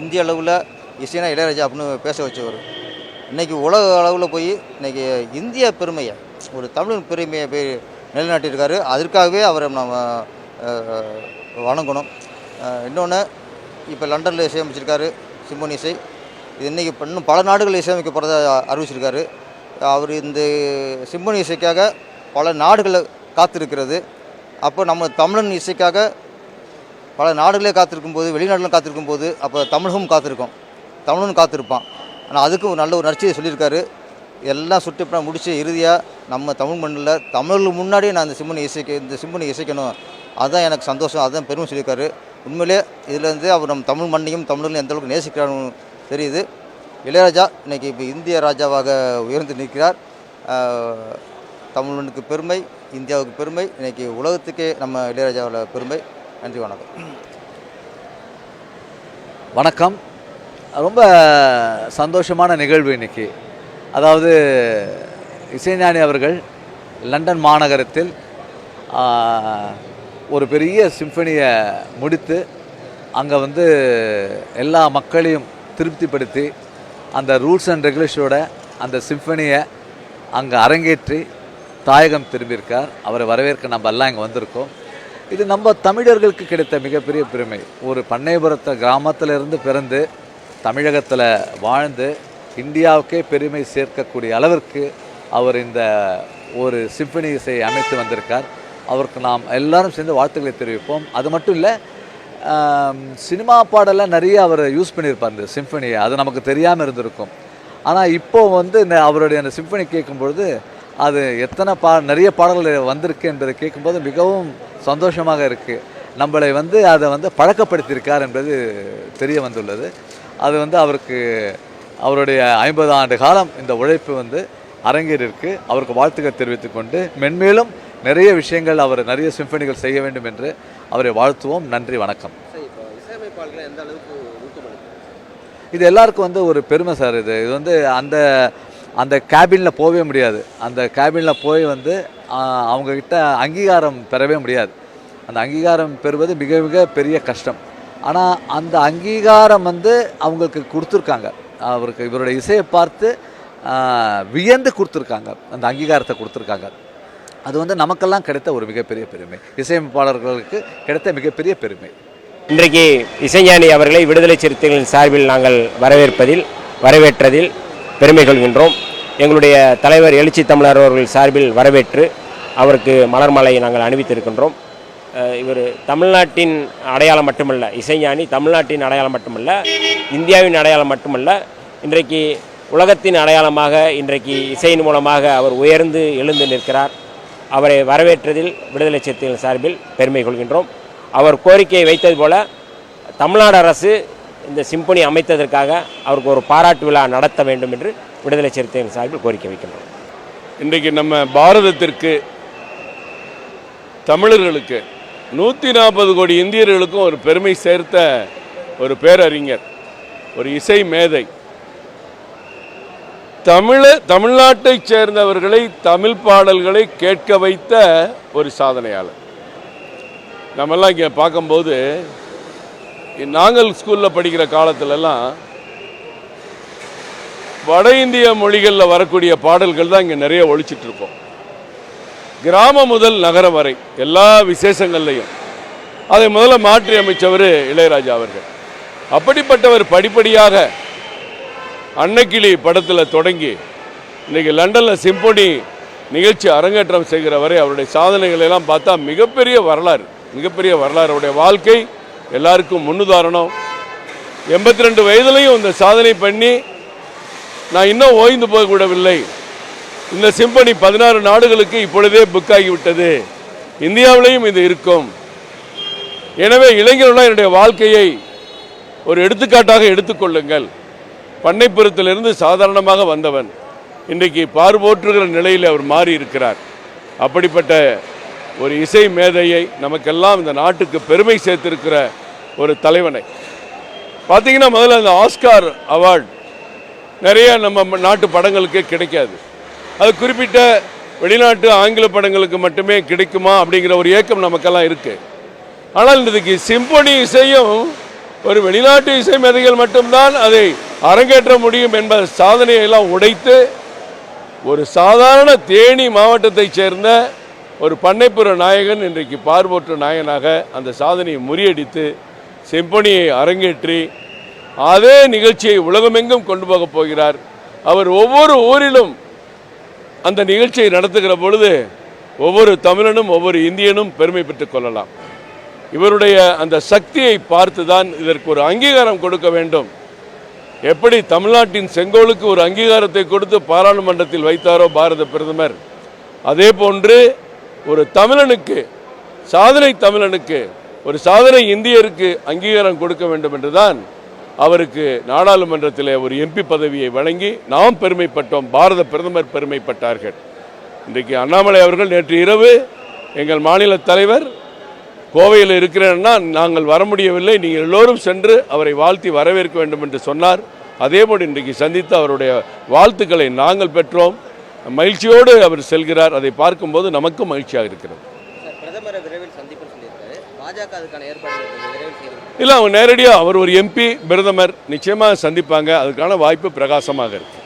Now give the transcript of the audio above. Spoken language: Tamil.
இந்திய அளவில் இசைனா இளையராஜா அப்படின்னு பேச வச்சவர். இன்றைக்கி உலக அளவில் போய் இன்றைக்கி இந்திய பெருமையை ஒரு தமிழ் பெருமையை போய் நிலைநாட்டியிருக்காரு. அதற்காகவே அவரை நம்ம வணங்கணும். இன்னொன்று இப்போ லண்டனில் இசையமைச்சிருக்காரு சிம்பொனி இசை. இது இன்றைக்கி இன்னும் பல நாடுகளில் இசையமைக்க போகிறத அறிவிச்சிருக்காரு. அவர் இந்த சிம்பொனி இசைக்காக பல நாடுகளை காத்திருக்கிறது. அப்போ நம்ம தமிழன் இசைக்காக பல நாடுகளே காத்திருக்கும் போது வெளிநாடுகளும் காத்திருக்கும் போது அப்போ தமிழகம் காத்திருக்கும். தமிழனும் காத்திருப்பான். ஆனால் அதுக்கு ஒரு நல்ல ஒரு நற்செய்தி சொல்லியிருக்காரு. எல்லாம் சுட்டிப்பட முடிச்சு இறுதியாக நம்ம தமிழ் மண்ணில் தமிழுக்கு முன்னாடியே நான் இந்த சிம்மனை இசைக்க இந்த சிம்மனை இசைக்கணும். அதுதான் எனக்கு சந்தோஷம் அதுதான் பெருமை சொல்லியிருக்காரு. உண்மையிலே இதுலேருந்து அவர் நம்ம தமிழ் மண்ணையும் தமிழர்களும் எந்த அளவுக்கு நேசிக்கிறான்னு தெரியுது. இளையராஜா இன்னைக்கு இப்போ இந்திய ராஜாவாக உயர்ந்து நிற்கிறார். தமிழ் தமிழனுக்கு பெருமை இந்தியாவுக்கு பெருமை. இன்னைக்கு உலகத்துக்கே நம்ம இளையராஜாவோட பெருமை. நன்றி வணக்கம். வணக்கம். ரொம்ப சந்தோஷமான நிகழ்வு இன்னைக்கு. அதாவது இசைஞானி அவர்கள் லண்டன் மாநகரத்தில் ஒரு பெரிய சிம்ஃபனியை முடித்து அங்கே வந்து எல்லா மக்களையும் திருப்திப்படுத்தி அந்த ரூல்ஸ் அண்ட் ரெகுலேஷனோட அந்த சிம்ஃபனியை அங்கே அரங்கேற்றி தாயகம் திரும்பியிருக்கார். அவரை வரவேற்க நம்ம எல்லாம் இங்கே வந்திருக்கோம். இது நம்ம தமிழர்களுக்கு கிடைத்த மிகப்பெரிய பெருமை. ஒரு பண்ணைபுரத்தை கிராமத்தில் இருந்து பிறந்து தமிழகத்தில் வாழ்ந்து இந்தியாவுக்கே பெருமை சேர்க்கக்கூடிய அளவிற்கு அவர் இந்த ஒரு சிம்பனி இசையை அமைத்து வந்திருக்கார். அவருக்கு நாம் எல்லாரும் சேர்ந்து வாழ்த்துக்களை தெரிவிப்போம். அது மட்டும் இல்லை சினிமா பாடலாம் நிறைய அவர் யூஸ் பண்ணியிருப்பார் இந்த சிம்பனியை. அது நமக்கு தெரியாமல் இருந்திருக்கும். ஆனால் இப்போ வந்து இந்த அவருடைய அந்த சிம்பனி கேட்கும்பொழுது அது எத்தனை பா நிறைய பாடல்கள் வந்திருக்கு என்பதை கேட்கும்போது மிகவும் சந்தோஷமாக இருக்குது நம்மளை வந்து அதை வந்து பழக்கப்படுத்தியிருக்கார் என்பது தெரிய வந்துள்ளது. அது வந்து அவருக்கு அவருடைய ஐம்பது ஆண்டு காலம் இந்த உழைப்பு வந்து அரங்கேறிருக்கு அவருக்கு வாழ்த்துக்கள் தெரிவித்துக் கொண்டு மென்மேலும் நிறைய விஷயங்கள் அவர் நிறைய சிம்பனிகள் செய்ய வேண்டும் என்று அவரை வாழ்த்துவோம். நன்றி வணக்கம். இது எல்லாருக்கும் வந்து ஒரு பெருமை சார் இது. இது வந்து அந்த அந்த கேபினில் போகவே முடியாது. அந்த கேபினில் போய் வந்து அவங்கக்கிட்ட அங்கீகாரம் பெறவே முடியாது. அந்த அங்கீகாரம் பெறுவது மிக மிக பெரிய கஷ்டம். ஆனால் அந்த அங்கீகாரம் வந்து அவங்களுக்கு கொடுத்துருக்காங்க. அவருக்கு இவருடைய இசையை பார்த்து வியந்து கொடுத்துருக்காங்க. அந்த அங்கீகாரத்தை கொடுத்துருக்காங்க. அது வந்து நமக்கெல்லாம் கிடைத்த ஒரு மிகப்பெரிய பெருமை. இசையமைப்பாளர்களுக்கு கிடைத்த மிகப்பெரிய பெருமை. இன்றைக்கு இசைஞானி அவர்களை விடுதலை சிறுத்தைகளின் சார்பில் நாங்கள் வரவேற்பதில் வரவேற்றதில் பெருமை கொள்கின்றோம். எங்களுடைய தலைவர் எழுச்சி தமிழர் அவர்கள் சார்பில் வரவேற்று அவருக்கு மலர் மாலையை நாங்கள் அணிவித்திருக்கின்றோம். இவர் தமிழ்நாட்டின் அடையாளம் மட்டுமல்ல இசைஞானி தமிழ்நாட்டின் அடையாளம் மட்டுமல்ல இந்தியாவின் அடையாளம் மட்டுமல்ல இன்றைக்கு உலகத்தின் அடையாளமாக இன்றைக்கு இசையின் மூலமாக அவர் உயர்ந்து எழுந்து நிற்கிறார். அவரை வரவேற்றதில் விடுதலை சிறுத்தைகள் சார்பில் பெருமை கொள்கின்றோம். அவர் கோரிக்கையை வைத்தது போல தமிழ்நாடு அரசு இந்த சிம்பொனி அமைத்ததற்காக அவருக்கு ஒரு பாராட்டு விழா நடத்த வேண்டும் என்று விடுதலை சிறுத்தைகள் சார்பில் கோரிக்கை வைக்கின்றோம். இன்றைக்கு நம்ம பாரதத்திற்கு தமிழர்களுக்கு நூற்றி நாற்பது கோடி இந்தியர்களுக்கும் ஒரு பெருமை சேர்த்த ஒரு பேரறிஞர் ஒரு இசை மேதை. தமிழ தமிழ்நாட்டைச் சேர்ந்தவர்களை தமிழ் பாடல்களை கேட்க வைத்த ஒரு சாதனையாளர். நம்மெல்லாம் இங்கே பார்க்கும்போது நாங்கள் ஸ்கூலில் படிக்கிற காலத்துலலாம் வட இந்திய மொழிகளில் வரக்கூடிய பாடல்கள் தான் இங்கே நிறைய ஒழிச்சிட்டு இருக்கோம் கிராமம் முதல் நகரம் வரை எல்லா விசேஷங்கள்லையும். அதை முதல்ல மாற்றி அமைச்சவர் இளையராஜா அவர்கள். அப்படிப்பட்டவர் படிப்படியாக அன்னக்கிளி படத்தில் தொடங்கி இன்றைக்கி லண்டனில் சிம்போனி நிகழ்ச்சி அரங்கேற்றம் செய்கிற வரை அவருடைய சாதனைகளை எல்லாம் பார்த்தா மிகப்பெரிய வரலாறு மிகப்பெரிய வரலாறு. அவருடைய வாழ்க்கை எல்லாருக்கும் முன்னுதாரணம். எண்பத்தி ரெண்டு வயதுலையும் இந்த சாதனை பண்ணி நான் இன்னும் ஓய்ந்து போகக்கூடவில்லை இந்த சிம்பனி பதினாறு நாடுகளுக்கு இப்பொழுதே புக் ஆகிவிட்டது. இந்தியாவிலையும் இது இருக்கும். எனவே இளைஞர்களாக என்னுடைய வாழ்க்கையை ஒரு எடுத்துக்காட்டாக எடுத்துக்கொள்ளுங்கள் பண்ணைப்புறத்திலிருந்து சாதாரணமாக வந்தவன் இன்றைக்கு பார்வோற்றுகிற நிலையில் அவர் மாறி இருக்கிறார் அப்படிப்பட்ட ஒரு இசை மேதையை நமக்கெல்லாம் இந்த நாட்டுக்கு பெருமை சேர்த்திருக்கிற ஒரு தலைவனை. பார்த்தீங்கன்னா முதல்ல அந்த ஆஸ்கார் அவார்டு நிறைய நம்ம நாட்டு படங்களுக்கு கிடைக்காது. அது குறிப்பிட்ட வெளிநாட்டு ஆங்கில படங்களுக்கு மட்டுமே கிடைக்குமா அப்படிங்கிற ஒரு ஏக்கம் நமக்கெல்லாம் இருக்குது ஆனால் இன்றைக்கு சிம்பொனி இசையும் ஒரு வெளிநாட்டு இசை மேதைகள் மட்டும்தான் அதை அரங்கேற்ற முடியும் என்ப சாதனையை எல்லாம் உடைத்து ஒரு சாதாரண தேனி மாவட்டத்தைச் சேர்ந்த ஒரு பண்ணைப்புற நாயகன் இன்றைக்கு பார்வோற்று நாயனாக அந்த சாதனையை முறியடித்து செம்பொனியை அரங்கேற்றி அதே நிகழ்ச்சியை உலகமெங்கும் கொண்டு போகப் போகிறார். அவர் ஒவ்வொரு ஊரிலும் அந்த நிகழ்ச்சியை நடத்துகிற பொழுது ஒவ்வொரு தமிழனும் ஒவ்வொரு இந்தியனும் பெருமை பெற்றுக் கொள்ளலாம். இவருடைய அந்த சக்தியை பார்த்து தான் இதற்கு ஒரு அங்கீகாரம் கொடுக்க வேண்டும். எப்படி தமிழ்நாட்டின் செங்கோலுக்கு ஒரு அங்கீகாரத்தை கொடுத்து பாராளுமன்றத்தில் வைத்தாரோ பாரத பிரதமர் அதே போன்று ஒரு தமிழனுக்கு சாதனை தமிழனுக்கு ஒரு சாதனை இந்தியருக்கு அங்கீகாரம் கொடுக்க வேண்டும் என்றுதான் அவருக்கு நாடாளுமன்றத்தில் ஒரு எம்பி பதவியை வழங்கி நாம் பெருமைப்பட்டோம் பாரத பிரதமர் பெருமைப்பட்டார்கள். இன்றைக்கு அண்ணாமலை அவர்கள் நேற்று இரவு எங்கள் மாநில தலைவர் கோவையில் இருக்கிறேன்னா நாங்கள் வர முடியவில்லை நீங்கள் எல்லோரும் சென்று அவரை வாழ்த்தி வரவேற்க வேண்டும் என்று சொன்னார். அதேபோல் இன்றைக்கு சந்தித்து அவருடைய வாழ்த்துக்களை நாங்கள் பெற்றோம். மகிழ்ச்சியோடு அவர் செல்கிறார். அதை பார்க்கும்போது நமக்கும் மகிழ்ச்சியாக இருக்கிறது. இல்லை அவங்க நேரடியாக அவர் ஒரு எம்பி பிரதமர் நிச்சயமாக சந்திப்பாங்க. அதுக்கான வாய்ப்பு பிரகாசமாக இருக்குது